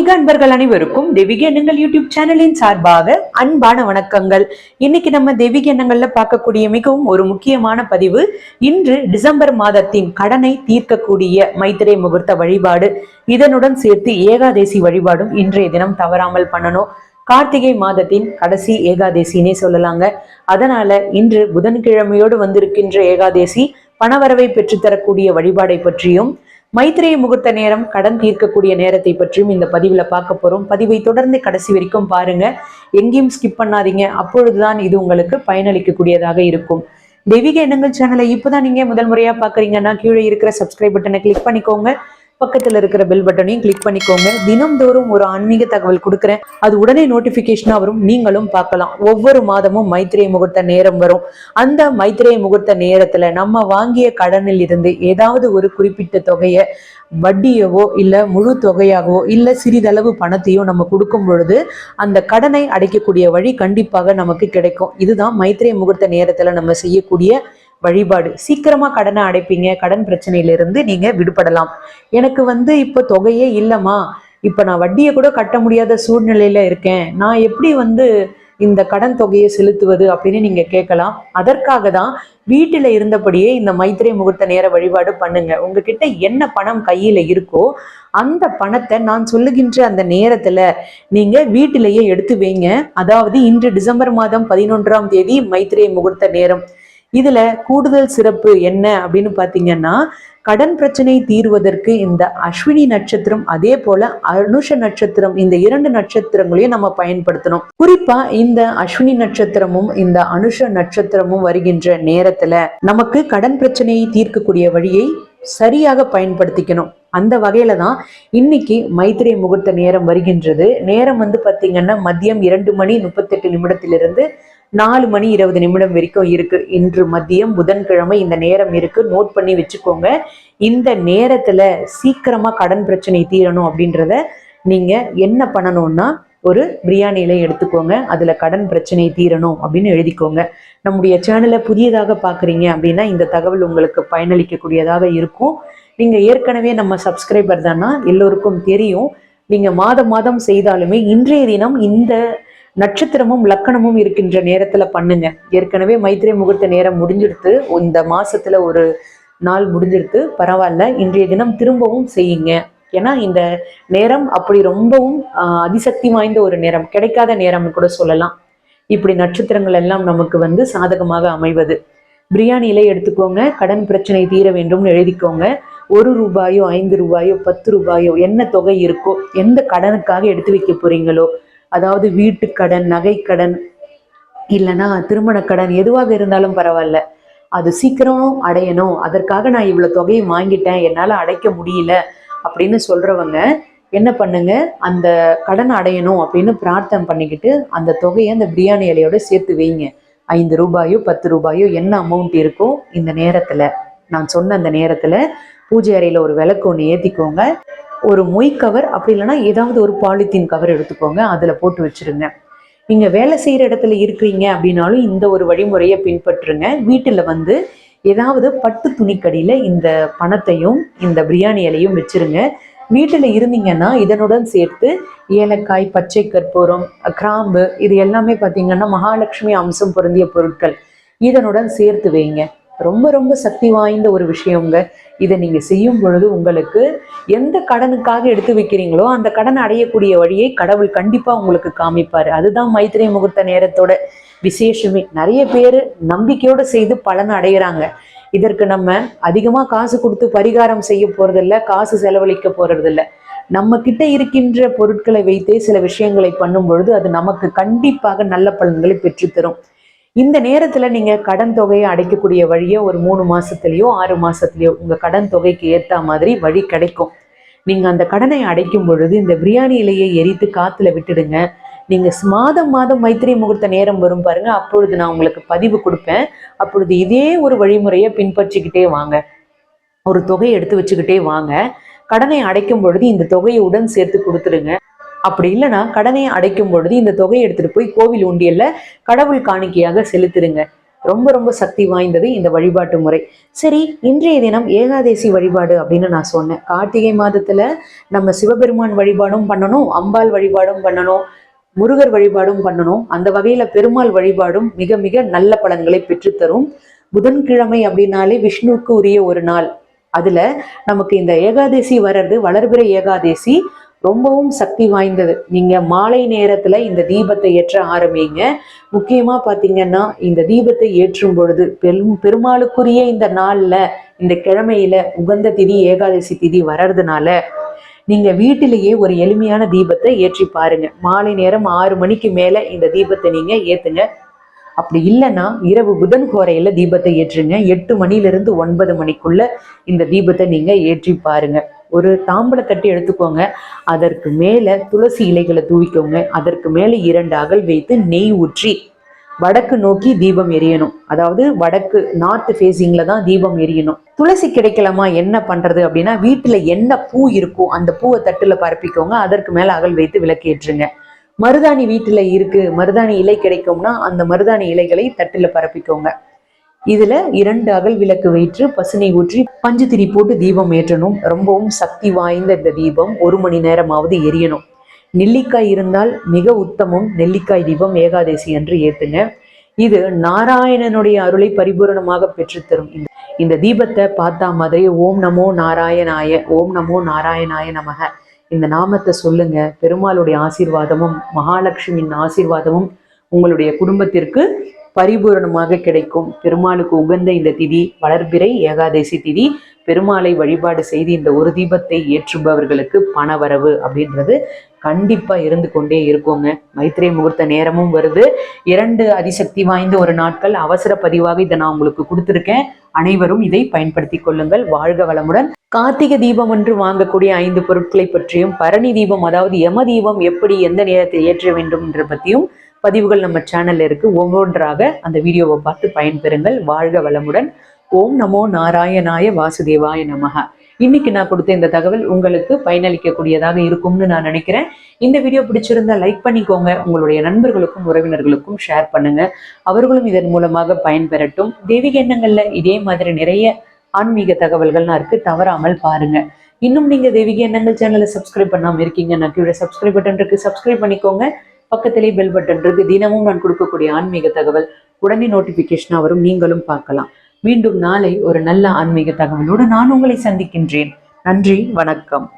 ஆன்மீக அன்பர்கள் அனைவருக்கும் தெய்வீக எண்ணங்கள் யூடியூப் சேனலின் சார்பாக அன்பான வணக்கங்கள். இன்னைக்கு நம்ம தெய்வீக எண்ணங்கள்ல பார்க்கக்கூடிய மிகவும் ஒரு முக்கியமான பதிவு இன்று டிசம்பர் மாதத்தின் கடனை தீர்க்கக்கூடிய மைத்திரை முகூர்த்த வழிபாடு. இதனுடன் சேர்த்து ஏகாதேசி வழிபாடும் இன்றைய தினம் தவறாமல் பண்ணணும். கார்த்திகை மாதத்தின் கடைசி ஏகாதேசினே சொல்லலாங்க. அதனால இன்று புதன்கிழமையோடு வந்திருக்கின்ற ஏகாதேசி பணவரவை பெற்றுத்தரக்கூடிய வழிபாடை பற்றியும் மைத்திரேய முகூர்த்த நேரம் கடன் தீர்க்கக்கூடிய நேரத்தை பற்றியும் இந்த பதிவுல பார்க்க போறோம். பதிவை தொடர்ந்து கடைசி வரைக்கும் பாருங்க. எங்கேயும் ஸ்கிப் பண்ணாதீங்க. அப்பொழுதுதான் இது உங்களுக்கு பயனளிக்கக்கூடியதாக இருக்கும். தெய்வீக எண்ணங்கள் சேனலை இப்போதான் நீங்க முதல் முறையா பாக்குறீங்கன்னா கீழே இருக்கிற சப்ஸ்கிரைப் பட்டனை கிளிக் பண்ணிக்கோங்க. பக்கத்துல இருக்கிற பெல் பட்டனையும் கிளிக் பண்ணிக்கோங்க. தினம்தோறும் ஒரு ஆன்மீக தகவல் கொடுக்குறேன். அது உடனே நோட்டிபிகேஷனா வரும். நீங்களும் பார்க்கலாம். ஒவ்வொரு மாதமும் மைத்திரை முகூர்த்த நேரம் வரும். அந்த மைத்திரை முகூர்த்த நேரத்துல நம்ம வாங்கிய கடனில் இருந்து ஏதாவது ஒரு குறிப்பிட்ட தொகையை வட்டியவோ இல்ல முழு தொகையாகவோ இல்ல சிறிதளவு பணத்தையோ நம்ம கொடுக்கும் பொழுது அந்த கடனை அடைக்கக்கூடிய வழி கண்டிப்பாக நமக்கு கிடைக்கும். இதுதான் மைத்திரை முகூர்த்த நேரத்துல நம்ம செய்யக்கூடிய வழிபாடு. சீக்கிரமா கடனை அடைப்பீங்க. கடன் பிரச்சனையிலிருந்து நீங்க விடுபடலாம். எனக்கு வந்து இப்போ தொகையே இல்லைம்மா. இப்போ நான் வட்டியை கூட கட்ட முடியாத சூழ்நிலையில இருக்கேன். நான் எப்படி வந்து இந்த கடன் தொகையை செலுத்துவது அப்படின்னு நீங்க கேட்கலாம். அதற்காக தான் வீட்டில் இருந்தபடியே இந்த மைத்திரை முகூர்த்த நேர வழிபாடு பண்ணுங்க. உங்ககிட்ட என்ன பணம் கையில இருக்கோ அந்த பணத்தை நான் சொல்லுகின்ற அந்த நேரத்துல நீங்க வீட்டிலேயே எடுத்து வைங்க. அதாவது இன்று டிசம்பர் மாதம் பதினொன்றாம் தேதி மைத்திரை முகூர்த்த நேரம். இதுல கூடுதல் சிறப்பு என்ன அப்படின்னு பாத்தீங்கன்னா கடன் பிரச்சனை தீர்வதற்கு இந்த அஸ்வினி நட்சத்திரம் அதே போல அனுஷ நட்சத்திரம் இந்த இரண்டு நட்சத்திரங்களையும் நம்ம பயன்படுத்தணும். குறிப்பா இந்த அஸ்வினி நட்சத்திரமும் இந்த அனுஷ நட்சத்திரமும் வருகின்ற நேரத்துல நமக்கு கடன் பிரச்சனையை தீர்க்கக்கூடிய வழியை சரியாக பயன்படுத்திக்கணும். அந்த வகையில தான் இன்னைக்கு மைத்திரை முகூர்த்த நேரம் வருகின்றது. நேரம் வந்து பாத்தீங்கன்னா மதியம் இரண்டு மணி முப்பத்தெட்டு நிமிடத்திலிருந்து நாலு மணி இருபது நிமிடம் வரைக்கும் இருக்கு. இன்று மதியம் புதன்கிழமை இந்த நேரம் இருக்கு. நோட் பண்ணி வச்சுக்கோங்க. இந்த நேரத்துல சீக்கிரமா கடன் பிரச்சனை தீரணும் அப்படின்றத நீங்க என்ன பண்ணணும்னா ஒரு பிரியாணியில எடுத்துக்கோங்க. அதுல கடன் பிரச்சனை தீரணும் அப்படின்னு எழுதிக்கோங்க. நம்முடைய சேனலை புதியதாக பாக்குறீங்க அப்படின்னா இந்த தகவல் உங்களுக்கு பயனளிக்கக்கூடியதாக இருக்கும். நீங்க ஏற்கனவே நம்ம சப்ஸ்கிரைபர் தானா? எல்லோருக்கும் தெரியும். நீங்க மாதம் மாதம் செய்தாலுமே இன்றைய தினம் இந்த நட்சத்திரமும் லக்கணமும் இருக்கின்ற நேரத்துல பண்ணுங்க. ஏற்கனவே மைத்திரை முகூர்த்த நேரம் முடிஞ்சிடுத்து இந்த மாசத்துல ஒரு நாள் முடிஞ்சிருக்கு பரவாயில்ல இன்றைய தினம் திரும்பவும் செய்யுங்க. ஏன்னா இந்த நேரம் அப்படி ரொம்பவும் ஆஹ், அதிசக்தி வாய்ந்த ஒரு நேரம் கிடைக்காத நேரம்னு கூட சொல்லலாம். இப்படி நட்சத்திரங்கள் எல்லாம் நமக்கு வந்து சாதகமாக அமைவது. பிரியாணியில எடுத்துக்கோங்க கடன் பிரச்சனை தீர வேண்டும்னு எழுதிக்கோங்க. ஒரு ரூபாயோ ஐந்து ரூபாயோ பத்து ரூபாயோ என்ன தொகை இருக்கோ எந்த கடனுக்காக எடுத்து வைக்க போறீங்களோ அதாவது வீட்டுக்கடன் நகைக்கடன் இல்லைன்னா திருமணக்கடன் எதுவாக இருந்தாலும் பரவாயில்ல. அது சீக்கிரம் அடையணும். அதற்காக நான் இவ்வளோ தொகையை வாங்கிட்டேன். என்னால் அடைக்க முடியல அப்படின்னு சொல்கிறவங்க என்ன பண்ணுங்க? அந்த கடன் அடையணும் அப்படின்னு பிரார்த்தனை பண்ணிக்கிட்டு அந்த தொகையை அந்த பிரியாணி இலையோட சேர்த்து வைங்க. ஐந்து ரூபாயோ பத்து ரூபாயோ என்ன அமௌண்ட் இருக்கோ இந்த நேரத்தில். நான் சொன்ன அந்த நேரத்தில் பூஜை அறையில் ஒரு விளக்கு ஒன்று ஏற்றிக்கோங்க ஒரு மொய் கவர் அப்படி இல்லைன்னா ஏதாவது ஒரு பாலித்தீன் கவர் எடுத்துக்கோங்க அதில் போட்டு வச்சிருங்க. நீங்கள் வேலை செய்கிற இடத்துல இருக்கிறீங்க அப்படின்னாலும் இந்த ஒரு வழிமுறையை பின்பற்றுங்க. வீட்டில் வந்து ஏதாவது பட்டு துணிக்கடியில் இந்த பணத்தையும் இந்த பிரியாணி இலையும் வச்சிருங்க. வீட்டில் இருந்தீங்கன்னா இதனுடன் சேர்த்து ஏலக்காய் பச்சை கற்பூரம் கிராம்பு இது எல்லாமே பார்த்தீங்கன்னா மகாலட்சுமி அம்சம் பொருந்திய பொருட்கள். இதனுடன் சேர்த்து வைங்க. ரொம்ப ரொம்ப சக்தி வாய்ந்த ஒரு விஷயங்க. இதை நீங்க செய்யும் பொழுது உங்களுக்கு எந்த கடனுக்காக எடுத்து வைக்கிறீங்களோ அந்த கடன் அடையக்கூடிய வழியை கடவுள் கண்டிப்பா உங்களுக்கு காமிப்பாரு. அதுதான் மைத்திரை முகூர்த்த நேரத்தோட விசேஷமே. நிறைய பேர் நம்பிக்கையோட செய்து பலன் அடைகிறாங்க இதற்கு நம்ம அதிகமா காசு கொடுத்து பரிகாரம் செய்ய போகிறதில்ல காசு செலவழிக்க போகிறதில்ல நம்ம கிட்ட இருக்கின்ற பொருட்களை வைத்தே சில விஷயங்களை பண்ணும் பொழுது அது நமக்கு கண்டிப்பாக நல்ல பலன்களை பெற்றுத்தரும். இந்த நேரத்தில் நீங்கள் கடன் தொகையை அடைக்கக்கூடிய வழியை ஒரு மூணு மாதத்துலேயோ ஆறு மாதத்துலேயோ உங்கள் கடன் தொகைக்கு ஏற்ற மாதிரி வழி கிடைக்கும். நீங்கள் அந்த கடனை அடைக்கும் பொழுது இந்த பிரியாணி இலையை எரித்து காற்றுல விட்டுடுங்க. நீங்கள் மாதம் மாதம் மைத்திரி முகூர்த்த நேரம் வரும் பாருங்கள் அப்பொழுது நான் உங்களுக்கு பதிவு கொடுப்பேன். அப்பொழுது இதே ஒரு வழிமுறையை பின்பற்றிக்கிட்டே வாங்க. ஒரு தொகையை எடுத்து வச்சுக்கிட்டே வாங்க. கடனை அடைக்கும் பொழுது இந்த தொகையை உடன் சேர்த்து கொடுத்துருங்க அப்படி இல்லைன்னா கடனை அடைக்கும் பொழுது இந்த தொகையை எடுத்துட்டு போய் கோவில் உண்டியல்ல கடவுள் காணிக்கையாக செலுத்திடுங்க. ரொம்ப ரொம்ப சக்தி வாய்ந்தது இந்த வழிபாட்டு முறை. சரி இன்றைய தினம் ஏகாதேசி வழிபாடு அப்படின்னு நான் சொன்னேன். கார்த்திகை மாதத்துல நம்ம சிவபெருமான் வழிபாடும் பண்ணணும் அம்பாள் வழிபாடும் பண்ணணும் முருகர் வழிபாடும் பண்ணணும். அந்த வகையில பெருமாள் வழிபாடும் மிக மிக நல்ல பலன்களை பெற்றுத்தரும். புதன்கிழமை அப்படின்னாலே விஷ்ணுவுக்கு உரிய ஒரு நாள். அதுல நமக்கு இந்த ஏகாதேசி வர்றது வளர்பிறை ஏகாதேசி ரொம்பவும் சக்தி வாய்ந்தது. நீங்கள் மாலை நேரத்தில் இந்த தீபத்தை ஏற்ற ஆரம்பிங்க. முக்கியமாக பார்த்தீங்கன்னா இந்த தீபத்தை ஏற்றும் பொழுது பெரும் பெருமாளுக்குரிய இந்த நாளில் இந்த கிழமையில உகந்த திதி ஏகாதசி திதி வர்றதுனால நீங்கள் வீட்டிலேயே ஒரு எளிமையான தீபத்தை ஏற்றி பாருங்க. மாலை நேரம் ஆறு மணிக்கு மேலே இந்த தீபத்தை நீங்கள் ஏற்றுங்க அப்படி இல்லைன்னா இரவு புதன் கோரையில் தீபத்தை ஏற்றுங்க. எட்டு மணிலிருந்து ஒன்பது மணிக்குள்ள இந்த தீபத்தை நீங்கள் ஏற்றி பாருங்கள் ஒரு தாம்பளை தட்டி எடுத்துக்கோங்க. அதற்கு மேலே துளசி இலைகளை தூவிக்கோங்க. அதற்கு மேலே இரண்டு அகல் வைத்து நெய் ஊற்றி வடக்கு நோக்கி தீபம் எரியணும். அதாவது வடக்கு நார்த் ஃபேஸிங்ல தான் தீபம் எரியணும். துளசி கிடைக்கலாமா என்ன பண்றது அப்படின்னா வீட்டில் என்ன பூ இருக்கோ அந்த பூவை தட்டுல பரப்பிக்கோங்க. அதற்கு மேலே அகல் வைத்து விளக்கேற்றுங்க மருதாணி வீட்டில் இருக்கு. மருதாணி இலை கிடைக்கும்னா அந்த மருதாணி இலைகளை தட்டுல பரப்பிக்கோங்க. இதுல இரண்டு அகல் விளக்கு வைத்து பசுனை ஊற்றி பஞ்சு திரி போட்டு தீபம் ஏற்றணும். ரொம்பவும் சக்தி வாய்ந்த இந்த தீபம். ஒரு மணி நேரமாவது எரியணும். நெல்லிக்காய் இருந்தால் மிக உத்தமம். நெல்லிக்காய் தீபம் ஏகாதசி என்று ஏத்துங்க. இது நாராயணனுடைய அருளை பரிபூரணமாக பெற்றுத்தரும். இந்த இந்த தீபத்தை பார்த்தா மாதிரி ஓம் நமோ நாராயணாய ஓம் நமோ நாராயணாய நமக. இந்த நாமத்தை சொல்லுங்க. பெருமாளுடைய ஆசீர்வாதமும் மகாலட்சுமியின் ஆசீர்வாதமும் உங்களுடைய குடும்பத்திற்கு பரிபூரணமாக கிடைக்கும். பெருமாளுக்கு உகந்த இந்த திதி வளர்பிறை ஏகாதசி திதி. பெருமாளை வழிபாடு செய்து இந்த ஒரு தீபத்தை ஏற்றுபவர்களுக்கு பணவரவு அப்படின்றது கண்டிப்பா இருந்து கொண்டே இருக்குங்க. மைத்திரை முகூர்த்த நேரமும் வருது. இரண்டு அதிசக்தி வாய்ந்த ஒரு நாட்கள் அவசர பதிவாக இதை நான் உங்களுக்கு கொடுத்துருக்கேன். அனைவரும் இதை பயன்படுத்தி கொள்ளுங்கள். வாழ்க வளமுடன். கார்த்திகை தீபம் என்று வாங்கக்கூடிய ஐந்து பொருட்களை பற்றியும் பரணி தீபம் அதாவது யம தீபம் எப்படி எந்த நேரத்தில் ஏற்ற வேண்டும் என்ற பற்றியும் பதிவுகள் நம்ம சேனல்ல இருக்கு. ஒவ்வொன்றாக அந்த வீடியோவை பார்த்து பயன்பெறுங்கள். வாழ்க வளமுடன். ஓம் நமோ நாராயணாய வாசுதேவாய நமக இன்னைக்கு நான் கொடுத்த இந்த தகவல் உங்களுக்கு பயனளிக்கக்கூடியதாக இருக்கும்னு நான் நினைக்கிறேன். இந்த வீடியோ பிடிச்சிருந்தா லைக் பண்ணிக்கோங்க. உங்களுடைய நண்பர்களுக்கும் உறவினர்களுக்கும் ஷேர் பண்ணுங்க. அவர்களும் இதன் மூலமாக பயன்பெறட்டும். தெய்வீக எண்ணங்கள்ல இதே மாதிரி நிறைய ஆன்மீக தகவல்கள்லாம் இருக்கு. தவறாமல் பாருங்க. இன்னும் நீங்க தெய்வீக எண்ணங்கள் சேனலை சப்ஸ்கிரைப் பண்ணாம இருக்கீங்கன்னா கீழே சப்ஸ்கிரைப் பட்டன் இருக்கு சப்ஸ்கிரைப் பண்ணிக்கோங்க. பக்கத்திலே பெல் பட்டன் இருக்கு. தினமும் நான் கொடுக்கக்கூடிய ஆன்மீக தகவல். உடனே நோட்டிபிகேஷனாக வரும். நீங்களும் பார்க்கலாம். மீண்டும் நாளை ஒரு நல்ல ஆன்மீக தகவலோடு நான் உங்களை சந்திக்கின்றேன். நன்றி. வணக்கம்.